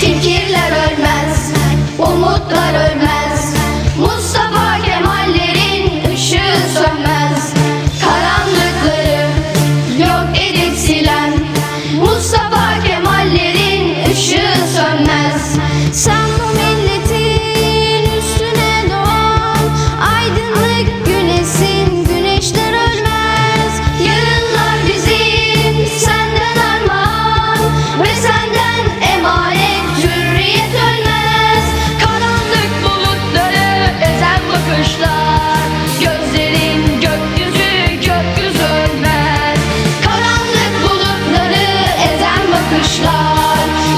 Fikirler ölmez, umutlar ölmez.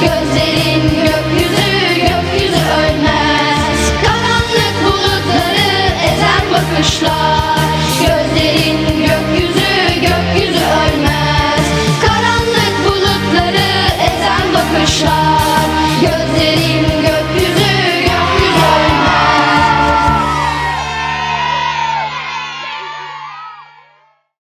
Gözlerin gökyüzü gökyüzü ölmez. Karanlık bulutları ezer bakışlar. Gözlerin gökyüzü gökyüzü ölmez. Karanlık bulutları ezer bakışlar. Gözlerin